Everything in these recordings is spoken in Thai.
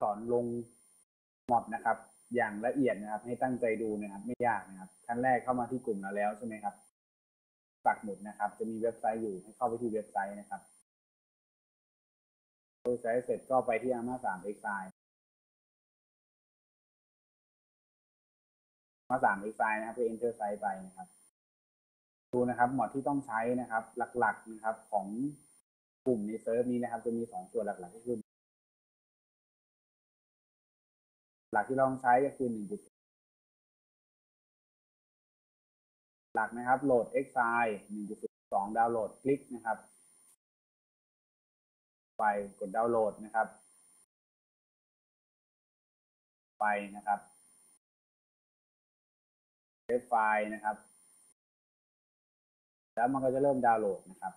สอนลงมอดนะครับ อย่างละเอียดนะครับ ให้ตั้งใจดูนะครับ ไม่ยากนะครับขั้นแรกเข้ามาที่กลุ่มเราแล้วใช่ไหมครับปักหมุดนะครับ จะมีเว็บไซต์อยู่ให้เข้าไปที่เว็บไซต์นะครับเว็บไซต์เสร็จก็ไปที่อามาสามเอ็กไซมาสามเอ็กไซนะครับไป enter site ไปนะครับ ดูนะครับหมอดที่ต้องใช้นะครับ หลักๆนะครับของกลุ่มในเซิร์ฟนี้นะครับ จะมีสองส่วนหลักๆก็คือ หลักที่เราต้องใช้ก็คือหนึ่งจุดหลักนะครับ โหลด x i หนึ่งจุดสองดาวน์โหลด คลิกนะครับ ไปกดดาวน์โหลดนะครับ ไปนะครับเซฟไฟล์นะครับ แล้วมันก็จะเริ่มดาวน์โหลดนะครับ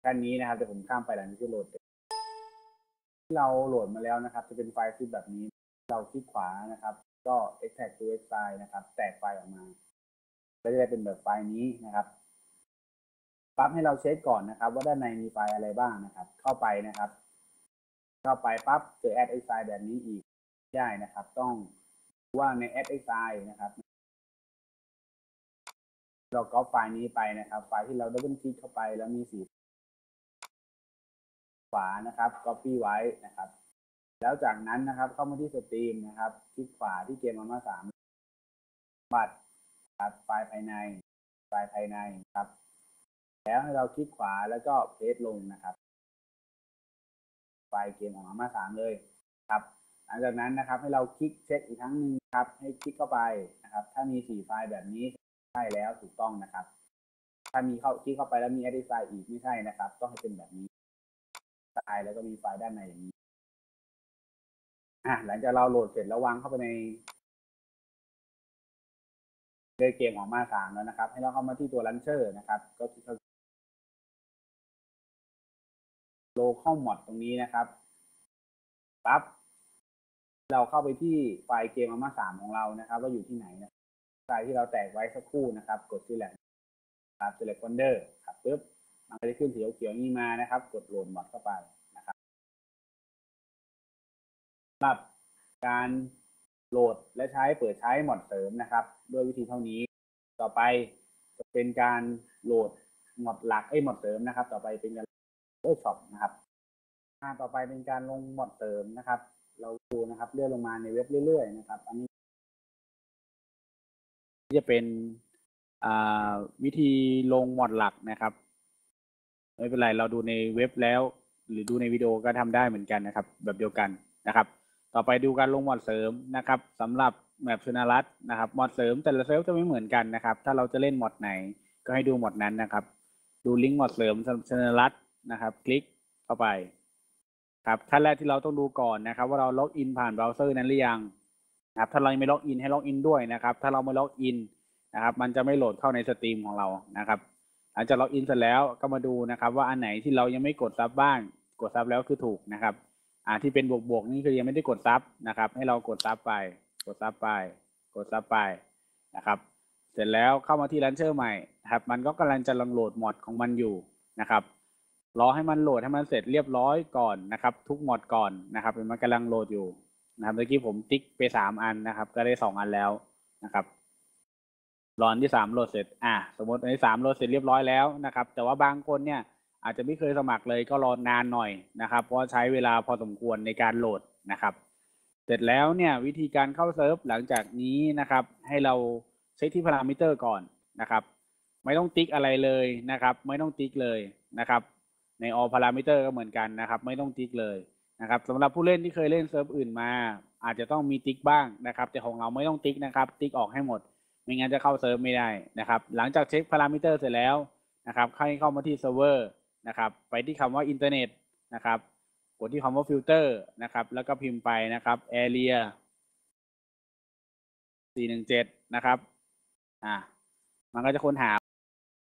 แค่นี้นะครับเดี๋ยวผมข้ามไปหลังที่โหลดที่เราโหลดมาแล้วนะครับ จะเป็นไฟล์ซิปแบบนี้ เราคลิกขวานะครับ ก็ extract to x file นะครับ แตกไฟล์ออกมา ก็จะได้เป็นแบบไฟล์นี้นะครับปั๊บให้เราเช็คก่อนนะครับ ว่าด้านในมีไฟล์อะไรบ้างนะครับ เข้าไปนะครับ เข้าไปปั๊บเจอ add x file แบบนี้อีกได้นะครับ ต้องว่าใน add x file นะครับเราก็ไฟล์นี้ไปนะครับ ไฟล์ที่เราดับเบิลคลิกเข้าไปแล้วมีสีขวานะครับ copy ไว้นะครับ แล้วจากนั้นนะครับเข้ามาที่สตรีมนะครับ คลิกขวาที่เกมมามาสามบัตรครับไฟล์ภายใน ไฟล์ภายในครับ แล้วให้เราคลิกขวาแล้วก็เพจลงนะครับ ไฟล์เกมของมามาสามเลยครับ หลังจากนั้นนะครับให้เราคลิกเช็คอีกครั้งหนึ่งครับ ให้คลิกเข้าไปนะครับ ถ้ามีสี่ไฟล์แบบนี้ใช่แล้วถูกต้องนะครับ ถ้ามีเข้าคลิกเข้าไปแล้วมี edit file อีกไม่ใช่นะครับ ต้องให้เป็นแบบนี้ตายแล้วก็มีไฟล์ด้านในอย่างนี้ อะหลังจากเราโหลดเสร็จแล้ววางเข้าไปในเเกมออกมาสามแล้วนะครับ ให้เราเข้ามาที่ตัวลันเชอร์นะครับ ก็ที่โลเข้าหมดตรงนี้นะครับปั๊บเราเข้าไปที่ไฟล์เกมอมาสามของเรานะครับว่าอยู่ที่ไหนนะไฟล์ที่เราแตกไว้สักครู่นะครับ กด select ครับ select folder ครับปึ๊บมันจะขึ้นสีเขียวๆนี้มานะครับ กดโหลดหมดเข้าไปำหรับการโหลดและใช้เปิดใช้หมดเสริมนะครับ ด้วยวิธีเท่านี้ ต่อไปจะเป็นการโหลดหมดหลักไอ้หมดเสริมนะครับ ต่อไปเป็นการเวิร์กช็อปนะครับต่อไปเป็นการลงหมดเสริมนะครับ เราดูนะครับเลื่อนลงมาในเว็บเรื่อยๆ นะครับ อันนี้จะเป็นวิธีลงหมดหลักนะครับ ไม่เป็นไรเราดูในเว็บแล้ว หรือดูในวิดีโอก็ทำได้เหมือนกันนะครับ แบบเดียวกันนะครับ ต่อไปดูการลงมอดเสริมนะครับสำหรับแมปชนารัตนะครับมอดเสริมแต่ละเซิร์ฟจะไม่เหมือนกันนะครับ ถ้าเราจะเล่นมอดไหนก็ให้ดูมอดนั้นนะครับ ดูลิงก์มอดเสริมชนารัตนะครับ คลิกเข้าไปครับขั้นแรกที่เราต้องดูก่อนนะครับ ว่าเราล็อกอินผ่านเบราว์เซอร์นั้นหรือยังนะครับถ้าเราไม่ล็อกอินให้ล็อกอินด้วยนะครับ ถ้าเราไม่ล็อกอินนะครับ มันจะไม่โหลดเข้าในสตรีมของเรานะครับลังจากล็อกอินเสร็จแล้วก็มาดูนะครับ ว่าอันไหนที่เรายังไม่กดซับบ้างกดซับแล้วคือถูกนะครับ อ่าที่เป็นบวกบวกนี่คือยังไม่ได้กดซับนะครับ ให้เรากดซับไป กดซับไป กดซับไปนะครับ เสร็จแล้วเข้ามาที่ลันเชอร์ใหม่ครับ มันก็กำลังจะลังโหลดมอดของมันอยู่นะครับรอให้มันโหลดให้มันเสร็จเรียบร้อยก่อนนะครับ ทุกมอดก่อนนะครับมันกำลังโหลดอยู่นะครับเมื่อกี้ผมติ๊กไปสามอันนะครับ ก็ได้สองอันแล้วนะครับรอนที่สามโหลดเสร็จอะสมมติในสามโหลดเสร็จเรียบร้อยแล้วนะครับ แต่ว่าบางคนเนี่ย อาจจะไม่เคยสมัครเลยก็รอนานหน่อยนะครับ เพราะใช้เวลาพอสมควรในการโหลดนะครับ เสร็จแล้วเนี่ยวิธีการเข้าเซิร์ฟหลังจากนี้นะครับ ให้เราเช็คที่พารามิเตอร์ก่อนนะครับ ไม่ต้องติ๊กอะไรเลยนะครับ ไม่ต้องติ๊กเลยนะครับ ในออพารามิเตอร์ก็เหมือนกันนะครับ ไม่ต้องติ๊กเลยนะครับสำหรับผู้เล่นที่เคยเล่นเซิร์ฟอื่นมา อาจจะต้องมีติ๊กบ้างนะครับ แต่ของเราไม่ต้องติ๊กนะครับ ติ๊กออกให้หมด ไม่งั้นจะเข้าเซิร์ฟไม่ได้นะครับ หลังจากเช็คพารามิเตอร์เสร็จแล้วนะครับให้เข้ามาที่เซิร์ฟเวอร์ นะครับ ไปที่คำว่าอินเทอร์เน็ตนะครับกดที่คำว่าฟิลเตอร์นะครับ แล้วก็พิมพ์ไปนะครับ area 417นะครับอ่ามันก็จะค้นหา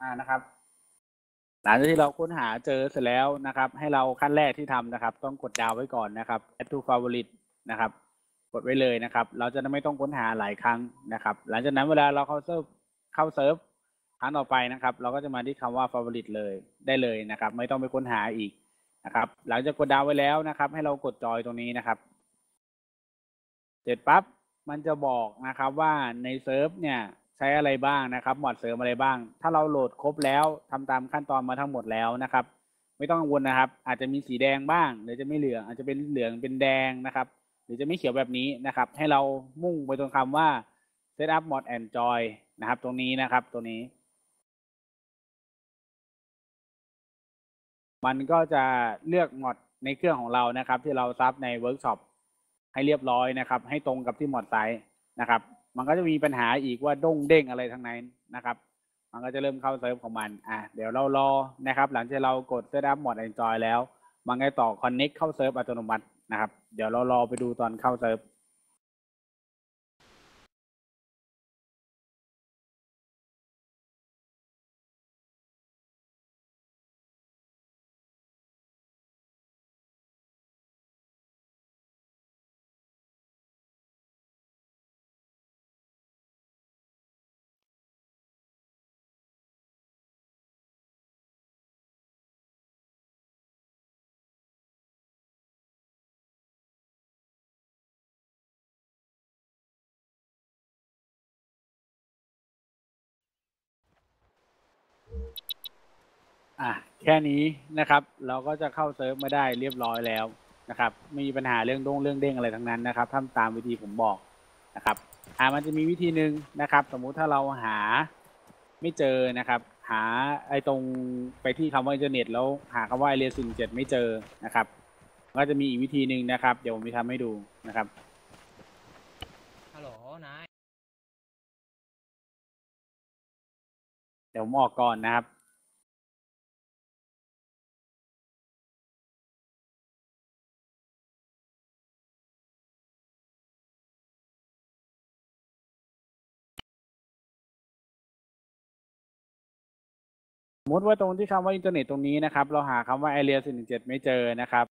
อ่านะครับ หลังจากที่เราค้นหาเจอเสร็จแล้วนะครับ ให้เราขั้นแรกที่ทำนะครับ ต้องกดดาวไว้ก่อนนะครับ add to favorite นะครับ กดไว้เลยนะครับ เราจะไม่ต้องค้นหาหลายครั้งนะครับ หลังจากนั้นเวลาเราเข้าเซิร์ฟเข้าเซิร์ฟ ครั้งต่อไปนะครับ เราก็จะมาที่คำว่า favorite เลยได้เลยนะครับ ไม่ต้องไปค้นหาอีกนะครับ หลังจากกดดาวไว้แล้วนะครับ ให้เรากดจอยตรงนี้นะครับเสร็จปั๊บมันจะบอกนะครับว่าในเซิร์ฟเนี่ยใช้อะไรบ้างนะครับหมอดเสริมอะไรบ้าง ถ้าเราโหลดครบแล้วทำตามขั้นตอนมาทั้งหมดแล้วนะครับ ไม่ต้องกังวลนะครับ อาจจะมีสีแดงบ้าง หรือจะไม่เหลืองอาจจะเป็นเหลืองเป็นแดงนะครับ หรือจะไม่เขียวแบบนี้นะครับ ให้เรามุ่งไปตรงคำว่า set up mod and joy นะครับ ตรงนี้นะครับ ตรงนี้ มันก็จะเลือกมอดในเครื่องของเรานะครับ ที่เราซับในเวิร์กช็อปให้เรียบร้อยนะครับ ให้ตรงกับที่มอดไซส์นะครับ มันก็จะมีปัญหาอีกว่าด้งเด้งอะไรทั้งนั้นนะครับ มันก็จะเริ่มเข้าเซิร์ฟของมันอะเดี๋ยวเรารอนะครับ หลังจากเรากด setup mod and joy แล้ว มันก็ต่อ connect เข้าเซิร์ฟอัตโนมัตินะครับ เดี๋ยวเรารอไปดูตอนเข้าเซิร์ฟ อะแค่นี้นะครับ เราก็จะเข้าเซิร์ฟมาได้เรียบร้อยแล้วนะครับไม่มีปัญหาเรื่องดงเรื่องเด้งอะไรทั้งนั้นนะครับทำตามวิธีผมบอกนะครับอ่ามันจะมีวิธีหนึ่งนะครับ สมมุติถ้าเราหาไม่เจอนะครับ หาไอ้ตรงไปที่คำว่าอินเทอร์เน็ตแล้วหาคำว่าไอเรียสินเจ็ดไม่เจอนะครับ ก็จะมีอีกวิธีหนึ่งนะครับ เดี๋ยวผมจะทำให้ดูนะครับฮัลโหลนายเดี๋ยวผมออกก่อนนะครับ สมมติว่าตรงที่คำว่าอินเทอร์เน็ตตรงนี้นะครับ เราหาคำว่า area 417 ไม่เจอนะครับ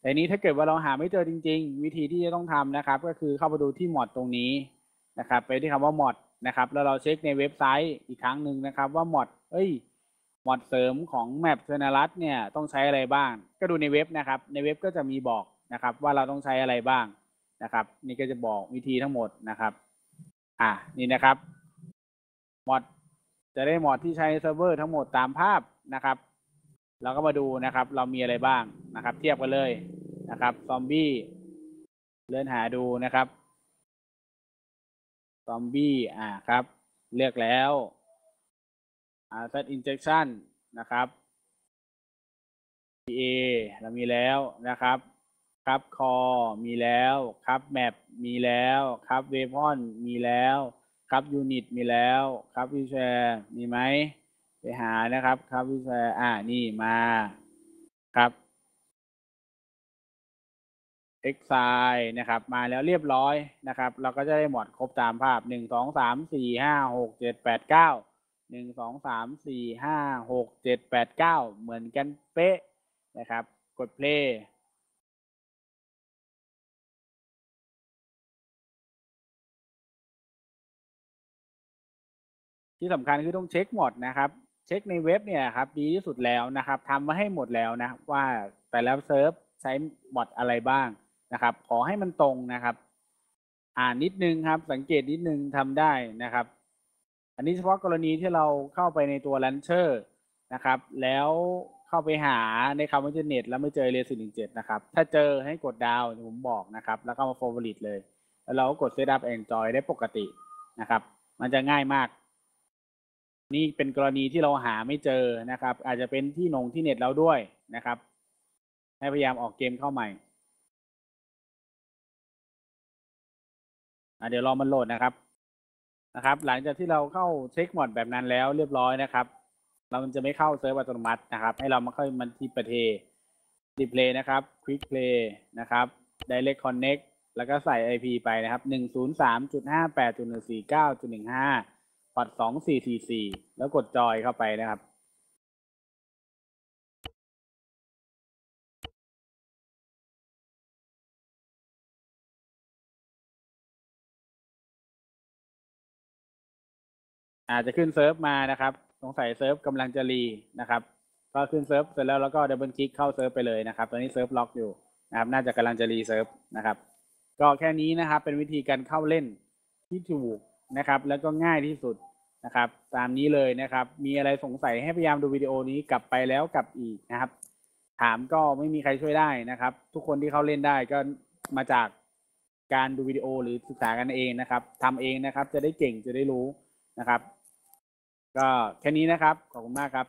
แต่นี้ถ้าเกิดว่าเราหาไม่เจอจริง ๆ วิธีที่จะต้องทำนะครับ ก็คือเข้าไปดูที่มอดตรงนี้นะครับ ไปที่คำว่ามอดนะครับ แล้วเราเช็คในเว็บไซต์อีกครั้งหนึ่งนะครับ ว่ามอดเอ้ยมอดเสริมของแมปเซนารัสเนี่ยต้องใช้อะไรบ้าง ก็ดูในเว็บนะครับ ในเว็บก็จะมีบอกนะครับ ว่าเราต้องใช้อะไรบ้างนะครับ นี่ก็จะบอกวิธีทั้งหมดนะครับ อะนี่นะครับมอดจะได้มอดที่ใช้เซิร์ฟเวอร์ทั้งหมดตามภาพนะครับ เราก็มาดูนะครับ เรามีอะไรบ้างนะครับ เทียบกันเลยนะครับซอมบี้เลื่อนหาดูนะครับซอมบี้อ่าครับ เลือกแล้วอ่า set injection นะครับ PA เรามีแล้วนะครับ ครับคอมีแล้วครับแมปมีแล้วครับเวพอนมีแล้วครับยูนิตมีแล้วครับวิแชร์มีไหมไปหานะครับ ครับวิแชร์อ่านี่มาครับ exile นะครับ มาแล้วเรียบร้อยนะครับ เราก็จะได้หมดครบตามภาพหนึ่งสองสามสี่ห้าหกเจ็ดแปดเก้าหนึ่งสองสามสี่ห้าหกเจ็ดแปดเก้าเหมือนกันเป๊ะนะครับ กด play ที่สำคัญคือต้องเช็คหมดนะครับ เช็คในเว็บเนี่ยครับดีที่สุดแล้วนะครับทำมาให้หมดแล้วนะว่าแต่ละเซิร์ฟใช้หมดอะไรบ้างนะครับ ขอให้มันตรงนะครับ อ่านนิดนึงครับ สังเกตนิดนึงทำได้นะครับ อันนี้เฉพาะกรณีที่เราเข้าไปในตัว Launcher นะครับ แล้วเข้าไปหาในคำว่าเทอร์เน็ตแล้วไม่เจอเรียสิหนึ่งเจ็ดนะครับ ถ้าเจอให้กดดาวน์ผมบอกนะครับ แล้วก็มา forward เลย แล้วเราก็กด setup enjoy ได้ปกตินะครับ มันจะง่ายมาก นี่เป็นกรณีที่เราหาไม่เจอนะครับ อาจจะเป็นที่หนงที่เน็ตเราด้วยนะครับ ให้พยายามออกเกมเข้าใหม่เดี๋ยวรอมันโหลดนะครับนะครับ หลังจากที่เราเข้าเช็คหมดแบบนั้นแล้วเรียบร้อยนะครับ เราจะไม่เข้าเซิร์ฟอัตโนมัตินะครับ ให้เรามาค่อยมันที่ประเทดิเพลย์นะครับควิกเพลย์นะครับ Direct Connect แล้วก็ใส่ IP ไปนะครับหนึ่งศูนย์สามจุดห้าแปดจุดสี่เก้าจุดหนึ่งห้า ปดจุดสอร์ตสองสี่สี่สี่แล้วกดจอยเข้าไปนะครับ อาจจะขึ้นเซิร์ฟมานะครับ สงสัยเซิร์ฟกำลังจะรีนะครับ ก็ขึ้นเซิร์ฟเสร็จแล้วแล้วก็ดับเบิลคลิกเข้าเซิร์ฟไปเลยนะครับ ตอนนี้เซิร์ฟล็อกอยู่นะครับ น่าจะกำลังจะรีเซิร์ฟนะครับ ก็แค่นี้นะครับ เป็นวิธีการเข้าเล่นที่ถูก นะครับ แล้วก็ง่ายที่สุดนะครับ ตามนี้เลยนะครับ มีอะไรสงสัยให้พยายามดูวิดีโอนี้กลับไปแล้วกลับอีกนะครับ ถามก็ไม่มีใครช่วยได้นะครับ ทุกคนที่เข้าเล่นได้ก็มาจากการดูวิดีโอหรือศึกษากันเองนะครับทำเองนะครับ จะได้เก่งจะได้รู้นะครับ ก็แค่นี้นะครับ ขอบคุณมากครับ